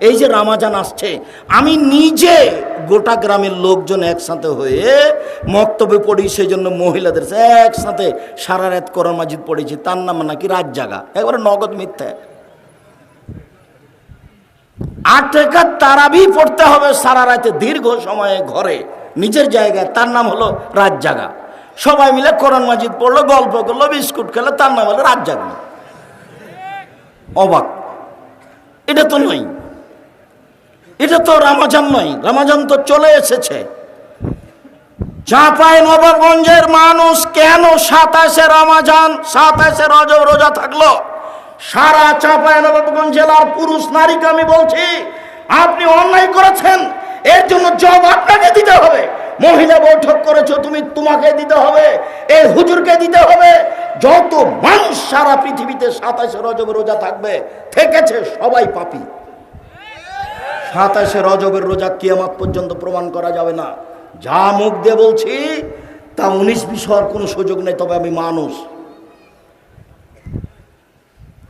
এই যে রামাজান আসছে, আমি নিজে গোটা গ্রামের লোকজন একসাথে হয়ে মক্তবে পড়ি সেই জন্য মহিলাদের একসাথে সারা রাত করন মাজিদ পড়েছি। তার নাম নাকি রাত জাগা। একবারে নগদ মিথ্যা। আট টাকা তারাবি পড়তে হবে সারা রাতে দীর্ঘ সময়ে ঘরে। নিজের জায়গায়। তার নাম হলো রাত জাগা। সবাই মিলে কোরআন মাজিদ পড়ল, গল্প করল, বিস্কুট খেলো, তার নাম হলো রাত জাগা। অবাক। এটা তো নয়। এটা তো রামাজান নয়, রামাজান তো চলে এসেছে। চাঁপাই নবাবগঞ্জের মানুষ কেন সাতাশে রমাজান, সাতাশে রজব রোজা থাকল? সারা চাঁপাই নবাবগঞ্জ জেলার পুরুষ নারীকে আমি বলছি, আপনি অন্যায় করেছেন, এর জন্য জব আপনাকে দিতে হবে। মহিলা বৈঠক করেছ, তুমি তোমাকে দিতে হবে, এই হুজুরকে দিতে হবে। যত মানুষ সারা পৃথিবীতে সাতাশে রজব রোজা থাকবে, থেকেছে সবাই পাপী। সাতাশে রজবের রোজা কিয়ামাত পর্যন্ত প্রমাণ করা যাবে না। যা মুখ দিয়ে বলছি, তা উনিশ বিশ হওয়ার কোনো সুযোগ নেই, তবে আমি মানুষ।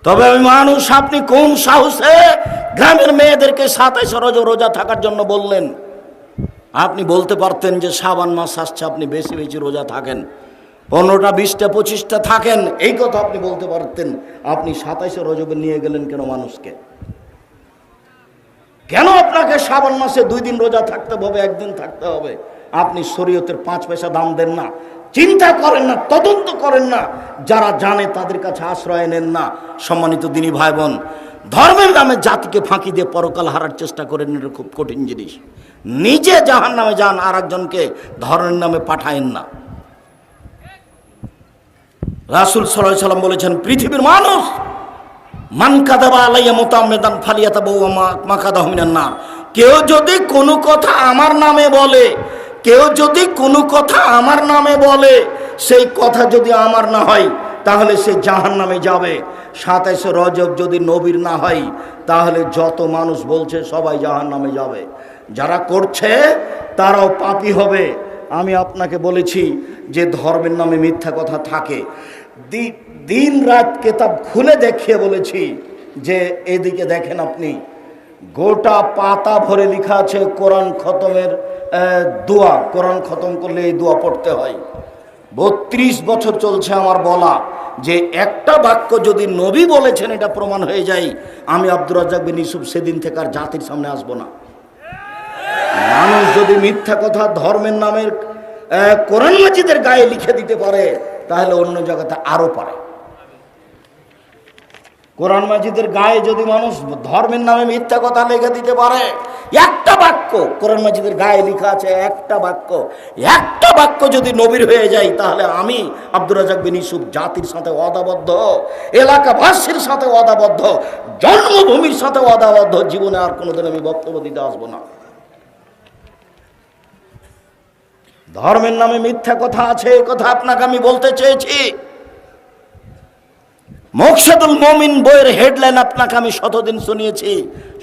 তবে আমি মানুষ, আপনি কোন সাহসে গ্রামের মেয়েদেরকে সাতাশে রজব রোজা থাকার জন্য বললেন? আপনি বলতে পারতেন যে সাবান মাস আসছে, আপনি বেশি বেশি রোজা থাকেন। পনেরোটা, বিশটা, পঁচিশটা থাকেন, এই কথা আপনি বলতে পারতেন। আপনি সাতাশে রজবে নিয়ে গেলেন কেন মানুষকে? কেন আপনাকে শ্রাবণ মাসে দুই দিন রোজা থাকতে হবে, একদিন থাকতে হবে? আপনি শরীয়তের পাঁচ পয়সা দাম দেন না, চিন্তা করেন না, তদন্ত করেন না, যারা জানে তাদের কাছে আশ্রয় নেন না। সম্মানিত দিনী ভাই বোন ধর্মের নামে জাতিকে ফাঁকি দিয়ে পরকাল হারার চেষ্টা করেন এটা খুব কঠিন জিনিস। নিজে জাহান নামে যান আর একজনকে ধর্মের নামে পাঠায়েন না। রাসুল সাল্লাহ সাল্লাম বলেছেন, পৃথিবীর মানুষ মান কাদাবা আলাইয়া মোতামেদান ফালিয়াতা বউ মাকাদা হমিনান না কেউ যদি কোনো কথা আমার নামে বলে, কেউ যদি কোনো কথা আমার নামে বলে, সেই কথা যদি আমার না হয়, তাহলে সে জাহান নামে যাবে। সাতাইশে রজব যদি নবীর না হয়, তাহলে যত মানুষ বলছে সবাই জাহান নামে যাবে। যারা করছে, তারাও পাপি হবে। আমি আপনাকে বলেছি যে ধর্মের নামে মিথ্যা কথা থাকে। দিন রাত কেতাব খুলে দেখিয়ে বলেছি যে এদিকে দেখেন আপনি, গোটা পাতা ভরে লেখা আছে কোরআন খতমের দোয়া, কোরআন খতম করলে এই দোয়া পড়তে হয়। বত্রিশ বছর চলছে আমার বলা যে একটা বাক্য যদি নবী বলেছেন এটা প্রমাণ হয়ে যায়, আমি আব্দুর রাজ্জাক বিন ইউসুফ সেদিন থেকে আর জাতির সামনে আসব না। মানুষ যদি মিথ্যা কথা ধর্মের নামের কোরআন মাজিদের গায়ে লিখে দিতে পারে তাহলে অন্য জায়গাতে আরও পারে। কোরআন মাজিদের গায়ে যদি মানুষ ধর্মের নামে মিথ্যা কথা লিখে দিতে পারে, একটা বাক্য, কোরআন মাজিদের গায়ে লেখা আছে একটা বাক্য একটা বাক্য যদি নবীর হয়ে যায়, তাহলে আমি আব্দুর রাজাক বিন ইউসুফ জাতির সাথে অদাবদ্ধ, এলাকাবাসীর সাথে অদাবদ্ধ, জন্মভূমির সাথে অদাবদ্ধ, জীবনে আর কোনোদিন আমি বক্তব্য দিতে আসব না। ধর্মের নামে মিথ্যা কথা আছে, এ কথা আপনাকে আমি বলতে চেয়েছি। মকসাদুল মমিন বইয়ের হেডলাইন আপনাকে আমি শতদিন শুনিয়েছি।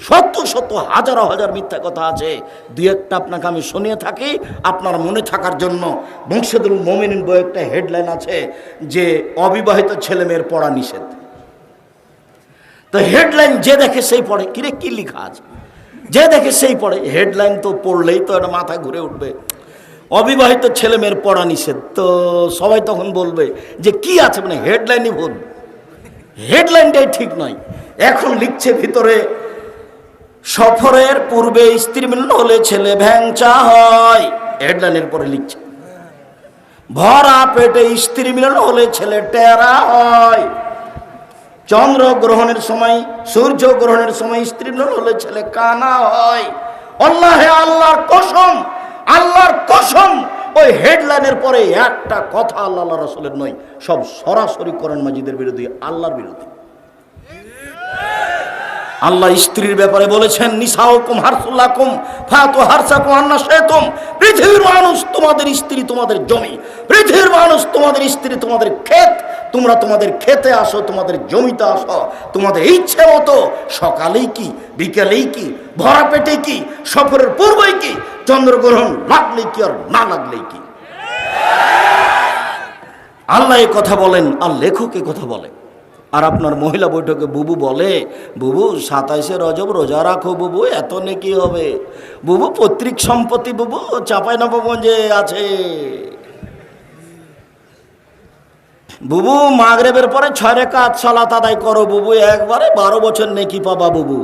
শত শত হাজার হাজার মিথ্যা কথা আছে। দু একটা আপনাকে আমি শুনিয়ে থাকি আপনার মনে থাকার জন্য। মকসাদুল মমিন বই একটা হেডলাইন আছে যে, অবিবাহিত ছেলে মেয়ের পড়া নিষেধ। তো হেডলাইন যে দেখে সেই পড়ে। কিরে, কি লেখা আছে? যে দেখে সেই পড়ে। হেডলাইন তো পড়লেই তো একটা মাথা ঘুরে উঠবে। অবিবাহিত ছেলে মেয়ের পড়া নিষেধ। তো সবাই তখন বলবে যে কি আছে? মানে হেডলাইনই ভুল। হেডলাইনটাই ঠিক নয়। এখন লিখছে ভিতরে, সফরের পূর্বে স্ত্রী মিলন হলে ছেলে ভ্যাংচা হয়। হেডলাইনের পরে লিখছে, ভরা পেটে স্ত্রী মিলন হলে ছেলে টেরা হয়। চন্দ্র গ্রহণের সময় সূর্য গ্রহণের সময় স্ত্রী মিলন হলে ছেলে কানা হয়। আল্লাহে আল্লাহর কসম আল্লাহর কসম, ওই হেডলাইনের পরে একটা কথা আল্লাহ রসুলের নয়, সব সরাসরি করেন মাজিদের বিরোধী আল্লাহর বিরোধী আল্লাহ স্ত্রীর ব্যাপারে বলেছেন, নিসাউকুম হারসুল্লাকুম ফাতু হারসাকুম আন্না শেতুম পৃথিবীর মানুষ তোমাদের স্ত্রী তোমাদের জমি, পৃথিবীর মানুষ তোমাদের স্ত্রী তোমাদের ক্ষেত, তোমরা তোমাদের খেতে আসো, তোমাদের জমিতে আসো, তোমাদের ইচ্ছে মতো সকালেই কি, বিকেলেই কি, ভরা পেটে কি, সফরের পূর্বেই কি চন্দ্রগ্রহণ লাগলেই কি আর না লাগলেই কি? আল্লাহ এ কথা বলেন, আর লেখক এ কথা বলেন আর আপনার মহিলা বৈঠকে বুবু বলে, বুবু, সাতাইশে রজব রোজা রাখো বুবু, এত নেকি হবে। বুবু, পৈতৃক সম্পত্তি বুবু, চাপাই নবগঞ্জে আছে। বুবু, মাগরেবের পরে ছয় রেখাত সালাত আদায় করো বুবু, একবারে বারো বছর নেকি পাবা বুবু।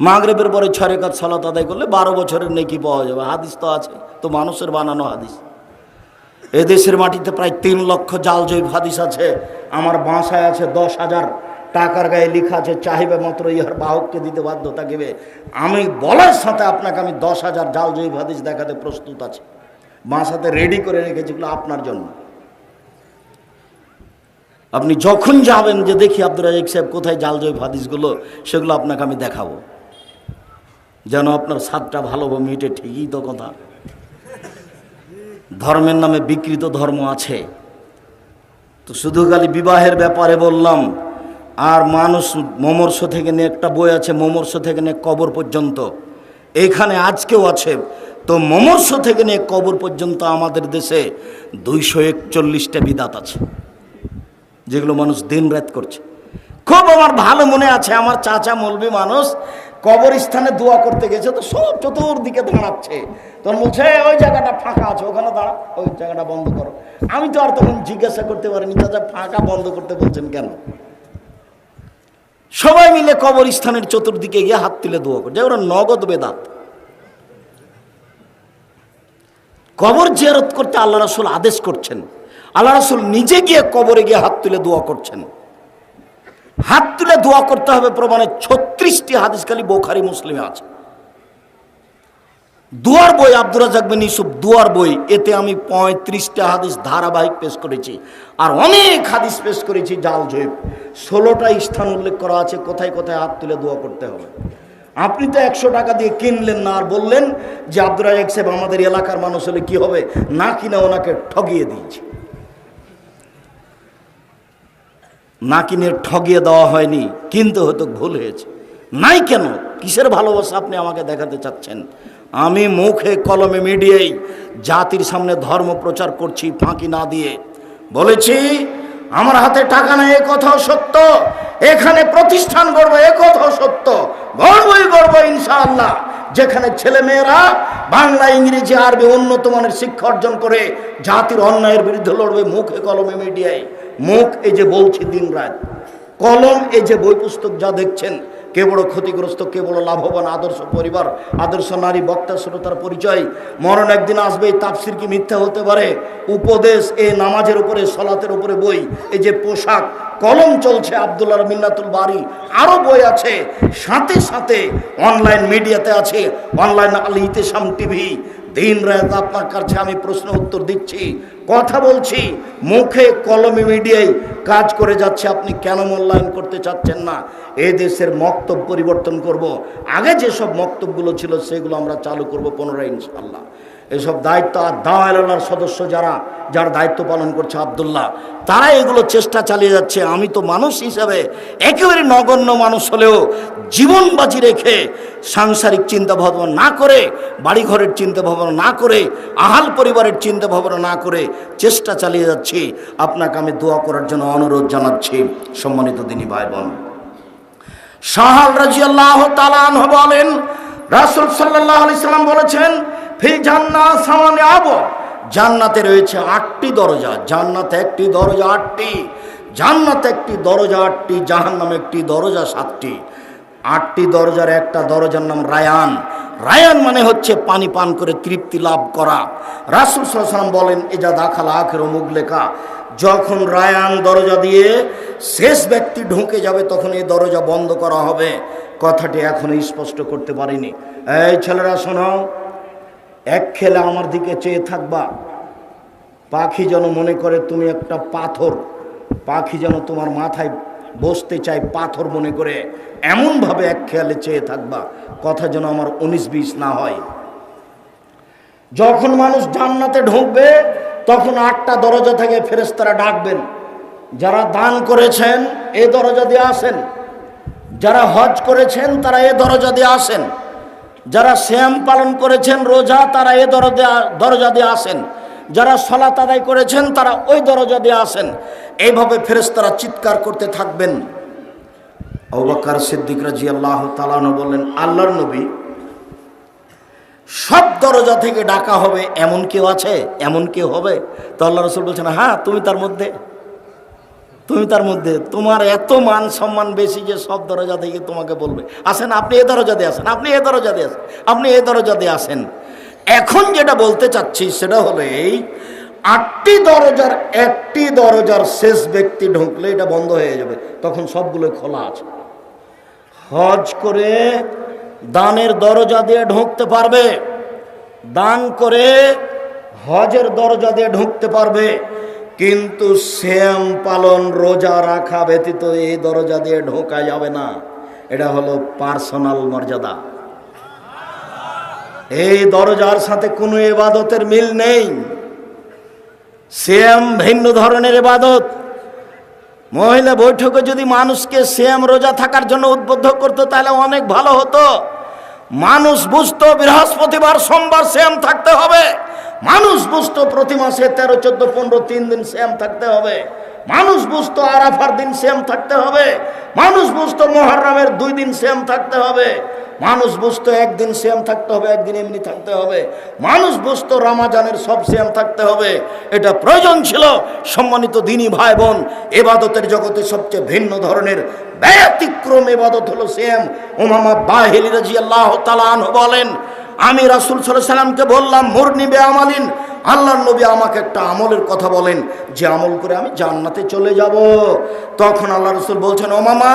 মাগরেবের পরে ছয় রেখাত সালাত আদায় করলে বারো বছরের নেকি পাওয়া যাবে। হাদিস তো আছে। তো মানুষের বানানো হাদিস। এদেশের মাটিতে প্রায় তিন লক্ষ জাল জৈব হাদিস আছে। আমার বাসায় আছে দশ হাজার। টাকার গায়ে লেখা আছে, চাহিবে মাত্র ইহার বাহককে দিতে বাধ্য থাকিবে আমি বলার সাথে আপনাকে আমি দশ হাজার জাল জৈব হাদিস দেখাতে প্রস্তুত আছি। বাসাতে রেডি করে রেখেছি আপনার জন্য। আপনি যখন যাবেন যে দেখি আব্দুল রাজাক সাহেব কোথায় জাল জৈব হাদিসগুলো, সেগুলো আপনাকে আমি দেখাবো। যেন আপনার স্বাদটা ভালো মিটে, ঠিকই তো কথা। ধর্মের নামে বিকৃত ধর্ম আছে। তো শুধু খালি বিবাহের ব্যাপারে বললাম, আর মানুষ মমর্ষ থেকে নিয়ে একটা বই আছে, মমর্ষ থেকে নিয়ে কবর পর্যন্ত। এখানে আজকেও আছে। তো মমর্ষ থেকে নিয়ে কবর পর্যন্ত আমাদের দেশে দুইশো একচল্লিশটা বিদাত আছে, যেগুলো মানুষ দিন রাত করছে। খুব আমার ভালো মনে আছে, আমার চাচা মলবি মানুষ কবরস্থানে দোয়া করতে গেছে, তো সব চতুর্দিকে দাঁড়াচ্ছে। তখন বলছে ওই জায়গাটা ফাঁকা আছে, ওখানে দাঁড়া। ওই জায়গাটা বন্ধ করো। আমি তো আর তখন জিজ্ঞাসা করতে পারিনি, চাচা, ফাঁকা বন্ধ করতে বলছেন কেন? সবাই মিলে কবরস্থানের চতুর্দিকে গিয়ে হাত তুলে দোয়া করছে। ওরা নগদ বেদাত। কবর জিয়ারত করতে আল্লাহ রাসুল আদেশ করছেন। আল্লাহ রাসুল নিজে গিয়ে কবরে গিয়ে হাত তুলে দোয়া করছেন। হাত তুলে দোয়া করতে হবে প্রমাণে ছত্রিশটি হাদিস খালি বোখারি মুসলিমে আছে। দুয়ার বই আব্দুর রাজাক ইউসুফ দুয়ার বই, এতে আমি পঁয়ত্রিশটা হাদিস ধারাবাহিক পেশ করেছি আর অনেক হাদিস পেশ করেছি জাল জৈব ষোলোটা স্থান উল্লেখ করা আছে, কোথায় কোথায় হাত তুলে দোয়া করতে হবে। আপনি তো একশো টাকা দিয়ে কিনলেন না আর বললেন যে আব্দুর রাজাক সাহেব আমাদের এলাকার মানুষ হলে কি হবে? না কিনে ওনাকে ঠগিয়ে দিয়েছি। না কিনে ঠগিয়ে দেওয়া হয়নি, কিন্তু হয়তো ভুল হয়েছে। নাই কেন? কিসের ভালোবাসা আপনি আমাকে দেখাতে চাচ্ছেন? আমি মুখে কলমে মিডিয়েই জাতির সামনে ধর্ম প্রচার করছি ফাঁকি না দিয়ে। বলেছি, আমার হাতে টাকা নেই, এ কথাও সত্য। এখানে প্রতিষ্ঠান গড়বো, এ কথাও সত্য। গর্বই গর্ব ইনশাআল্লাহ। যেখানে ছেলে মেয়েরা বাংলা, ইংরেজি, আরবি উন্নত মানের শিক্ষা অর্জন করে, জাতির অন্যায়ের বিরুদ্ধে লড়বে, মুখে কলমে মিডিয়ায়। মুখ এই যে বলছি দিন রাত, কলম এই যে বই পুস্তক যা দেখছেন, কে বড় ক্ষতিগ্রস্ত, কে বড় লাভবান, আদর্শ পরিবার, আদর্শ নারী, বক্তা, শ্রোতার পরিচয়, মরণ একদিন আসবে, এই তাফসির কি মিথ্যা হতে পারে? উপদেশ, এ নামাজের উপরে, সলাতের উপরে বই, এই যে পোশাক, কলম চলছে আবদুল্লাহ মিন্নাতুল বাড়ি আরও বই আছে, সাথে সাথে অনলাইন মিডিয়াতে আছে, অনলাইন আল ইতেসাম টিভি দিন রাত আপনার কাছে আমি প্রশ্ন উত্তর দিচ্ছি, কথা বলছি, মুখে কলমে মিডিয়ায় কাজ করে যাচ্ছে, আপনি কেন মূল্যায়ন করতে চাচ্ছেন না এ দেশের মক্তব পরিবর্তন করব। আগে যেসব মক্তবগুলো ছিল, সেগুলো আমরা চালু করব পুনরায় ইনশাল্লাহ এসব দায়িত্ব আর দাওয়ালার সদস্য যারা, যার দায়িত্ব পালন করছে আবদুল্লাহ, তারা এগুলো চেষ্টা চালিয়ে যাচ্ছে। আমি তো মানুষ হিসাবে একেবারে নগণ্য মানুষ হলেও জীবন বাজি রেখে সাংসারিক চিন্তা ভাবনা না করে, বাড়িঘরের চিন্তা ভাবনা না করে, আহাল পরিবারের চিন্তা ভাবনা না করে চেষ্টা চালিয়ে যাচ্ছি। আপনাকে আমি দোয়া করার জন্য অনুরোধ জানাচ্ছি, সম্মানিত দিনী ভাই বোন সাহাল রাজিয়াল্লাহ তালান বলেন, রাসুল সাল্লাহ আলি সাল্লাম বলেছেন ফি জান্না সামানে আব। জান্নাতে রয়েছে আটটি দরজা, জান্নাতে একটি দরজা আটটি, জান্নাতে একটি দরজা আটটি, জাহান্নাম একটি দরজা সাতটি। আটটি দরজার একটা দরজার নাম রায়ান। রায়ান মানে হচ্ছে পানি পান করে তৃপ্তি লাভ করা। রাসুল সাল্লাম বলেন এজা দাখাল আখের মুখ লেখা। যখন রায়ান দরজা দিয়ে শেষ ব্যক্তি ঢুকে যাবে, তখন এই দরজা বন্ধ করা হবে। কথাটি এখনও স্পষ্ট করতে পারিনি। এই ছেলেরা শোনো এক খেলে আমার দিকে চেয়ে থাকবা। পাখি যেন মনে করে তুমি একটা পাথর, পাখি যেন তোমার মাথায় বসতে চায় পাথর মনে করে, এমনভাবে এক খেয়ালে চেয়ে থাকবা, কথা যেন আমার উনিশ বিশ না হয়। যখন মানুষ জান্নাতে ঢুকবে, তখন আটটা দরজা থেকে ফেরেস্তারা ডাকবেন, যারা দান করেছেন, এ দরজা দিয়ে আসেন। যারা হজ করেছেন, তারা এ দরজা দিয়ে আসেন। যারা শ্যাম পালন করেছেন, রোজা তারা এ দরজা দরজা দিয়ে আসেন। যারা সলাত আদায় করেছেন, তারা ওই দরজা দিয়ে আসেন। এইভাবে ফেরেশতারা চিৎকার করতে থাকবেন। অবাকার সিদ্দিক রাজি আল্লাহ তালানো বললেন, আল্লাহর নবী, সব দরজা থেকে ডাকা হবে, এমন কেউ আছে? এমন কেউ হবে? তো আল্লাহ রসুল বলছেন হ্যাঁ তুমি তার মধ্যে। তুমি তার মধ্যে, তোমার এত মান সম্মান বেশি যে সব দরজা থেকে তোমাকে বলবে, আসেন, আপনি এ দরজা দিয়ে আসেন, আপনি এ দরজা দিয়ে আসেন, আপনি এ দরজা দিয়ে আসেন। এখন যেটা বলতে চাচ্ছি সেটা হলো এই, আটটি দরজার একটি দরজার শেষ ব্যক্তি ঢুকলে এটা বন্ধ হয়ে যাবে, তখন সবগুলো খোলা আছে। হজ করে দানের দরজা দিয়ে ঢুকতে পারবে, দান করে হজের দরজা দিয়ে ঢুকতে পারবে। কিন্তু শ্যাম পালন রোজা রাখা ব্যতীত এই দরজা দিয়ে ঢোকা যাবে না। এটা হলো পার্সোনাল মর্যাদা। এই দরজার সাথে কোনো এবাদতের মিল নেই। শ্যাম ভিন্ন ধরনের এবাদত। মহিলা বৈঠকে যদি মানুষকে শ্যাম রোজা থাকার জন্য উদ্বুদ্ধ করতো, তাহলে অনেক ভালো হতো। মানুষ বুঝতো বৃহস্পতিবার সোমবার শ্যাম থাকতে হবে। মানুষ বুঝতো প্রতি মাসে তেরো, চোদ্দ, পনেরো, তিন দিন শ্যাম থাকতে হবে। মানুষ বুঝতো আরাফার দিন শ্যাম থাকতে হবে। মানুষ বুঝতো মহারামের দুই দিন শ্যাম থাকতে হবে। মানুষ বুঝতো একদিন শ্যাম থাকতে হবে, একদিন এমনি থাকতে হবে। মানুষ বুঝতো রামাজানের সব শ্যাম থাকতে হবে। এটা প্রয়োজন ছিল সম্মানিত দিনী ভাই বোন এবাদতের জগতে সবচেয়ে ভিন্ন ধরনের ব্যতিক্রম এবাদত হলো শ্যাম। ওমামা বাহেলি রাজি আল্লাহ তালান বলেন আমি রাসুল সাল্লামকে বললাম, মোর নিবে আমালিন। আল্লাহ নবী আমাকে একটা আমলের কথা বলেন, যে আমল করে আমি জান্নাতে চলে যাব। তখন আল্লাহ রসুল বলছেন, ও মামা,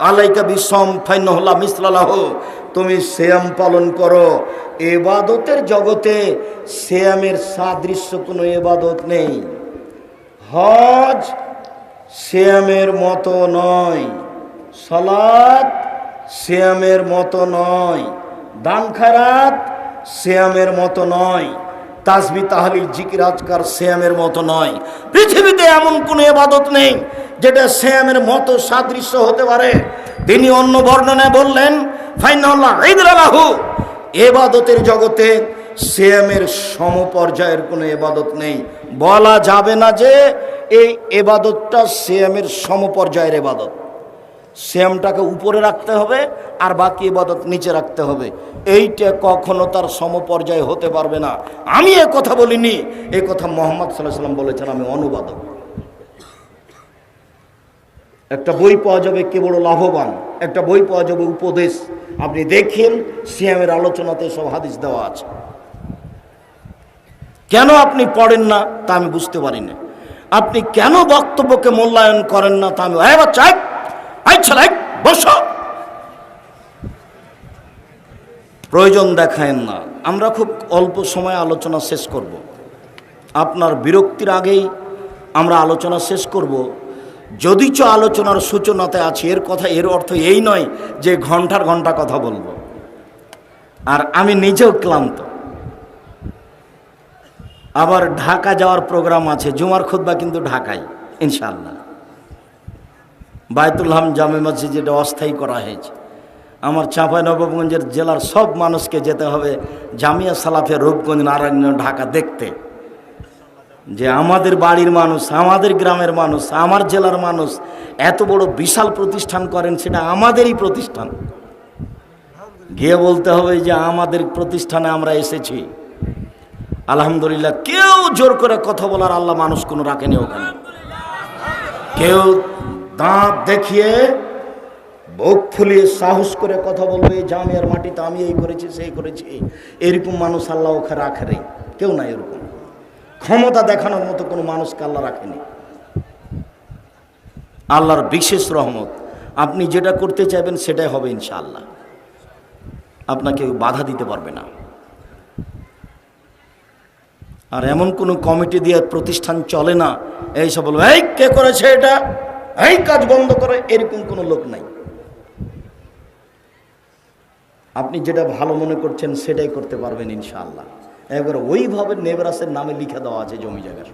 আলাইকা বিসম ফাইনহল্লা মিসলালাহ তুমি শ্যাম পালন করো। এবাদতের জগতে শ্যামের সাদৃশ্য কোনো এবাদত নেই। হজ শ্যামের মতো নয়। সলাদ শ্যামের মতো নয়। দান খারাত শ্যামের মতো নয়। তাসবি, তাহলিল, জিকির, আজকার শ্যামের মতো নয়। পৃথিবীতে এমন কোনো এবাদত নেই যেটা শ্যামের মতো সাদৃশ্য হতে পারে। তিনি অন্য বর্ণনায় বললেন, ফাইনাল্লাহ এবাদতের জগতে শ্যামের সমপর্যায়ের কোনো এবাদত নেই। বলা যাবে না যে এই এবাদতটা শ্যামের সমপর্যায়ের এবাদত শ্যামটাকে উপরে রাখতে হবে আর বাকি ইবাদত নিচে রাখতে হবে। এইটা কখনো তার সমপর্যায় হতে পারবে না। আমি এ কথা বলিনি, এ কথা মোহাম্মদ সাল্লাহ সাল্লাম বলেছেন, আমি অনুবাদক। একটা বই পাওয়া যাবে কে বড় লাভবান? একটা বই পাওয়া যাবে উপদেশ। আপনি দেখেন, সিয়ামের আলোচনাতে সব হাদিস দেওয়া আছে। কেন আপনি পড়েন না তা আমি বুঝতে পারি না আপনি কেন বক্তব্যকে মূল্যায়ন করেন না তা আমি এবার চাই আচ্ছা লাইক প্রয়োজন দেখায়েন না। আমরা খুব অল্প সময় আলোচনা শেষ করব। আপনার বিরক্তির আগেই আমরা আলোচনা শেষ করব। যদিচ আলোচনার সূচনাতে আছে, এর কথা, এর অর্থ এই নয় যে ঘণ্টার ঘণ্টা কথা বলব। আর আমি নিজেও ক্লান্ত। আবার ঢাকা যাওয়ার প্রোগ্রাম আছে, জুমার খুদ্া কিন্তু ঢাকায় ইনশাল্লাহ বায়তুল হাম জামে মসজিদ যেটা অস্থায়ী করা হয়েছে। আমার নবাবগঞ্জের জেলার সব মানুষকে যেতে হবে জামিয়া সালাফে রূপগঞ্জ নারায়ণ ঢাকা দেখতে। যে আমাদের বাড়ির মানুষ, আমাদের গ্রামের মানুষ, আমার জেলার মানুষ এত বড় বিশাল প্রতিষ্ঠান করেন, সেটা আমাদেরই প্রতিষ্ঠান। গিয়ে বলতে হবে যে আমাদের প্রতিষ্ঠানে আমরা এসেছি। আলহামদুলিল্লাহ, কেউ জোর করে কথা বলার আল্লাহ মানুষ কোনো রাখেনি ওখানে। কেউ দাঁত দেখিয়ে বুক ফুলিয়ে সাহস করে কথা বলবে জামিয়ার মাটিতে আমি এই করেছি, সেই করেছি। এরকম মানুষ আল্লাহ ওখানে রাখে রে। কেউ না এরকম। ক্ষমতা দেখানোর মতো কোনো মানুষকে আল্লাহ রাখেনি। আল্লাহর বিশেষ রহমত। আপনি যেটা করতে চাইবেন সেটাই হবে ইনশাআল্লাহ। আপনাকে বাধা দিতে পারবে না। আর এমন কোনো কমিটি দিয়ে প্রতিষ্ঠান চলে না। এইসব বলব, এই, কে করেছে এটা? এই কাজ বন্ধ করে, এরকম কোনো লোক নাই। আপনি যেটা ভালো মনে করছেন, সেটাই করতে পারবেন ইনশাআল্লাহ। একবার ওইভাবে নেবরাসের নামে লিখে দেওয়া আছে জমি জায়গার।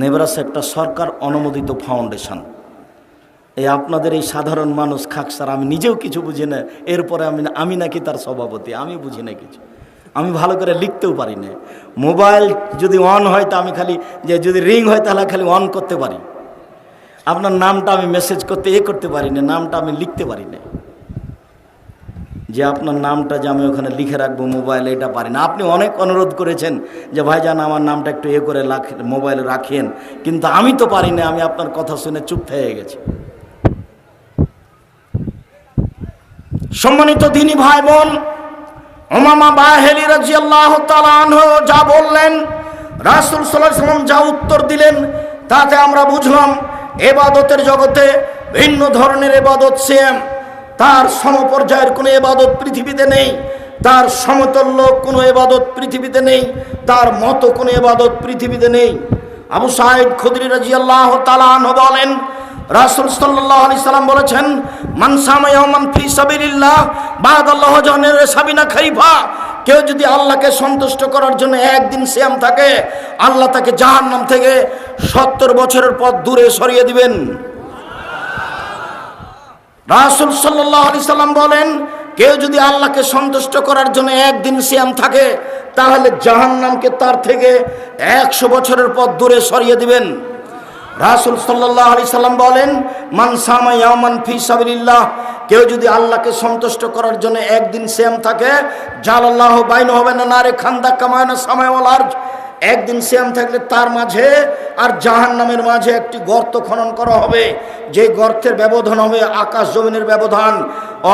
নেবরাস একটা সরকার অনুমোদিত ফাউন্ডেশন। এই আপনাদের এই সাধারণ মানুষ খাকসার আমি নিজেও কিছু বুঝি না, এরপরে আমি আমি নাকি তার সভাপতি, আমি বুঝি না কিছু। আমি ভালো করে লিখতেও পারি না। মোবাইল যদি অন হয় তা আমি খালি, যে যদি রিং হয় তাহলে খালি অন করতে পারি। আপনার নামটা আমি মেসেজ করতে এ করতে পারি না, নামটা আমি লিখতে পারি না। যে আপনার নামটা যে আমি ওখানে লিখে রাখব মোবাইলে, এটা পারি না। আপনি অনেক অনুরোধ করেছেন যে, ভাইজান, আমার নামটা একটু এ করে মোবাইলে রাখেন। কিন্তু আমি তো পারি না, আমি আপনার কথা শুনে চুপ হয়ে গেছি। সম্মানিত দিনী ভাই বোন ওমামা বাহেলি রাজিয়াল্লাহ তালানহ যা বললেন, রাসুল সাল্লাম যা উত্তর দিলেন, তাতে আমরা বুঝলাম এবাদতের জগতে ভিন্ন ধরনের এবাদত সেম তার সমপর্যায়ের কোনো এবাদত পৃথিবীতে নেই, তার সমতুল্য কোনো এবাদত পৃথিবীতে নেই, তার মতো কোনো এবাদত পৃথিবীতে নেই। আবু সাইদ খুদরি রাজিয়াল্লাহ তালানহ বলেন রাসুল সাল্লাহ আলি সাল্লাম বলেছেন মানসামায়ামান ফি সাবিলিল্লাহ বাদ আল্লাহ জানের সাবিনা খাইফা কেউ যদি আল্লাহকে সন্তুষ্ট করার জন্য একদিন শ্যাম থাকে, আল্লাহ তাকে জাহান্নাম থেকে সত্তর বছরের পর দূরে সরিয়ে দিবেন। রাসুল সাল্লাহ আলি সাল্লাম বলেন, কেউ যদি আল্লাহকে সন্তুষ্ট করার জন্য একদিন শ্যাম থাকে, তাহলে জাহান্নামকে তার থেকে একশো বছরের পর দূরে সরিয়ে দিবেন। রাসুল সাল্লাহ আলি সাল্লাম বলেন, মান সামায়ামান ফি সাবিল্লাহ কেউ যদি আল্লাহকে সন্তুষ্ট করার জন্য একদিন শ্যাম থাকে, জাল আল্লাহ বাইন হবে না না রে খান্দা কামায় না সামায়াল আর একদিন শ্যাম থাকলে তার মাঝে আর জাহান নামের মাঝে একটি গর্ত খনন করা হবে যে গর্তের ব্যবধান হবে আকাশ জমিনের ব্যবধান,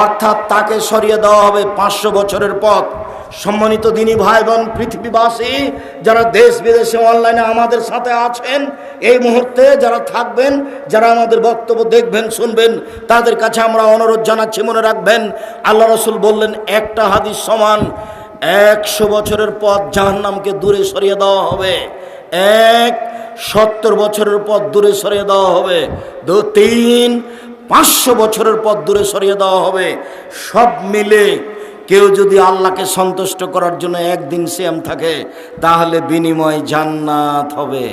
অর্থাৎ তাকে সরিয়ে দেওয়া হবে পাঁচশো বছরের পথ। সম্মানিত দিনী ভাই বোন পৃথিবীবাসী, যারা দেশ বিদেশে অনলাইনে আমাদের সাথে আছেন, এই মুহূর্তে যারা থাকবেন, যারা আমাদের বক্তব্য দেখবেন, শুনবেন, তাদের কাছে আমরা অনুরোধ জানাচ্ছি, মনে রাখবেন, আল্লাহ রসুল বললেন, একটা হাদিস সমান, একশো বছরের পথ জাহান্নামকে দূরে সরিয়ে দেওয়া হবে। এক, সত্তর বছরের পথ দূরে সরিয়ে দেওয়া হবে। দু, তিন, পাঁচশো বছরের পথ দূরে সরিয়ে দেওয়া হবে। সব মিলে কেউ যদি আল্লাহকে সন্তুষ্ট করার জন্য একদিন শ্যাম থাকে, তাহলে বিনিময় জান্নাত হবে।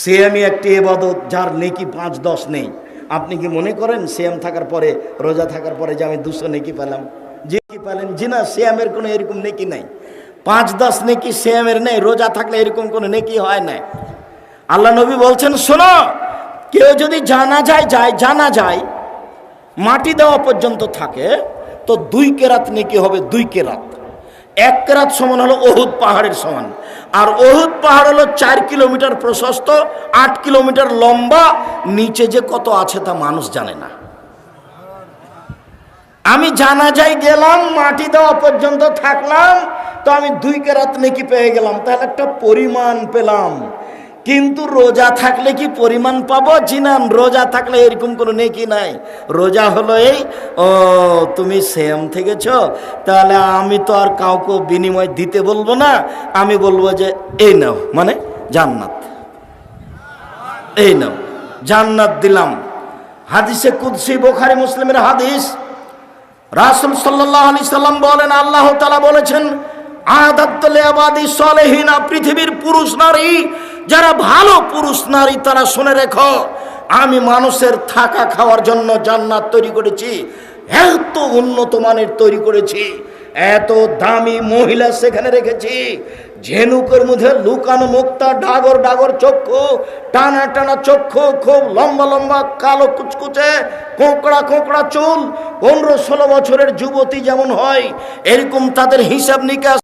শ্যামই একটি এবাদত যার নেকি পাঁচ দশ নেই। আপনি কি মনে করেন শ্যাম থাকার পরে, রোজা থাকার পরে যে আমি দুশো নেকি পেলাম? যে কি পেলেন? জি না শ্যামের কোনো এরকম নেকি নাই। পাঁচ দশ নেকি শ্যামের নেই, রোজা থাকলে এরকম কোনো নেকি হয় না আল্লাহ নবী বলছেন, শোনো, কেউ যদি জানা যায় যায়, জানা যায় মাটি দেওয়া পর্যন্ত থাকে, তো দুই কেরাত নেকি হবে? দুই কেরাত। এক কেরাত সমান হলো ওহুদ পাহাড়ের সমান। আর ওহুদ পাহাড় হলো চার কিলোমিটার প্রশস্ত, আট কিলোমিটার লম্বা, নিচে যে কত আছে তা মানুষ জানে না। আমি জানা যাই গেলাম, মাটি দেওয়া পর্যন্ত থাকলাম, তো আমি দুই কেরাত নেকি পেয়ে গেলাম? তাহলে একটা পরিমাণ পেলাম। কিন্তু রোজা থাকলে কি পরিমাণ পাবো? জিনান রোজা থাকলে এরকম কোনো নেকি নাই। রোজা হলো এই, ও, তুমি সেম থেকেছ, তাহলে আমি তো আর কাউকে বিনিময় দিতে বলব না। আমি বলব যে, এই নাও মানে জান্নাত। এই নাও, জান্নাত দিলাম। হাদিসে কুদ্সি, বোখারি, মুসলিমের হাদিস। রাসুল সাল্লাহ আলি সাল্লাম বলেন, আল্লাহ তালা বলেছেন আদাত্তলেবাদী সলেহীনা, পৃথিবীর পুরুষ নারী যারা ভালো পুরুষ নারী তারা শুনে রেখো, আমি মানুষের থাকা খাওয়ার জন্য জান্নাত তৈরি করেছি, এত উন্নত মানের তৈরি করেছি, এত দামি মহিলা সেখানে রেখেছি, ঝেনুকের মধ্যে লুকানো মুক্তা, ডাগর ডাগর চক্ষু, টানা টানা চক্ষু, খুব লম্বা লম্বা, কালো কুচকুচে, কোঁকড়া কোঁকড়া চুল, পনেরো, ষোলো বছরের যুবতী যেমন হয়, এরকম তাদের হিসাব নিকাশ